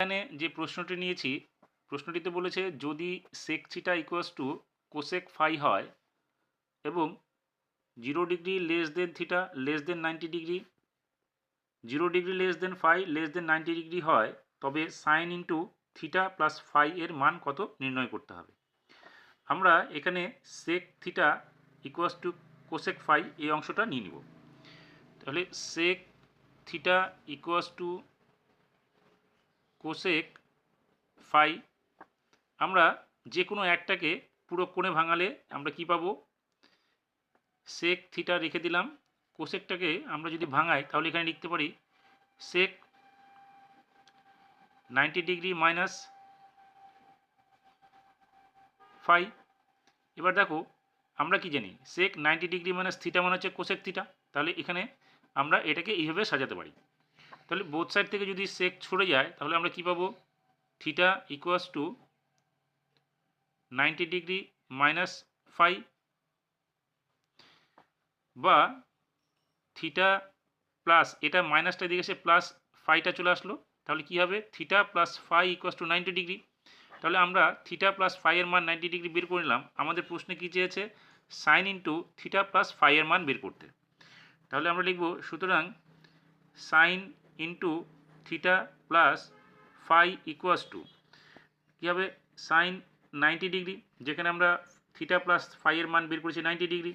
এখানে যে প্রশ্নটি নিয়েছি, প্রশ্নটিতে বলেছে যদি sec theta equals to cosec phi হয় এবং zero degree less than theta less than ninety degree zero degree less than phi less than ninety degree হয়, তবে sine into theta plus phi এর মান কত নির্ণয় করতে হবে? আমরা এখানে sec theta equals to cosec phi এই অংশটা নিয়ে নিব। তাহলে sec theta equals to cosec phi. আমরা যে কোনো একটাকে পুরো কোণে ভাঙালে আমরা কি পাবো? সেক থিটা রেখে দিলাম। কোসেকটাকে আমরা যদি ভাঙাই, তাহলে এখানে লিখতে পারি sec ninety degree minus phi এবার দেখো, আমরা কি জানি? Sec ninety degree minus theta মানে হচ্ছে কোসেক থিটা তাহলে এখানে আমরা এটাকে এইভাবে সাজাতে পারি। তাহলে বোথ সাইড থেকে যদি সেক ছড়ে যায়, তাহলে আমরা কি পাবো? Theta equals to ninety degree minus phi বা থিটা প্লাস এটা মাইনাসটা দিকে সে প্লাস ফাইটা চলে আসলো। তাহলে কি হবে? Theta plus phi equals to ninety degree তাহলে আমরা থিটা প্লাস ফাইয়ের মান নাইনটি ডিগ্রি বের করে নিলাম। আমাদের প্রশ্নে কী চেয়েছে? সাইন ইন্টু থিটা প্লাস ফাইয়ের মান বের করতে। তাহলে আমরা লিখব, সুতরাং sine into theta plus phi equals to কী হবে? সাইন নাইনটি ডিগ্রি যেখানে আমরা থিটা প্লাস ফাইয়ের মান বের করেছি নাইনটি ডিগ্রি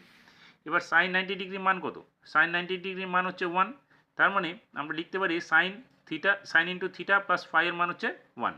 এবার সাইন নাইনটি ডিগ্রির মান কত? সাইন নাইনটি ডিগ্রির মান হচ্ছে ওয়ান তার মানে আমরা লিখতে পারি sine theta sine into theta plus ফাইয়ের মান হচ্ছে ওয়ান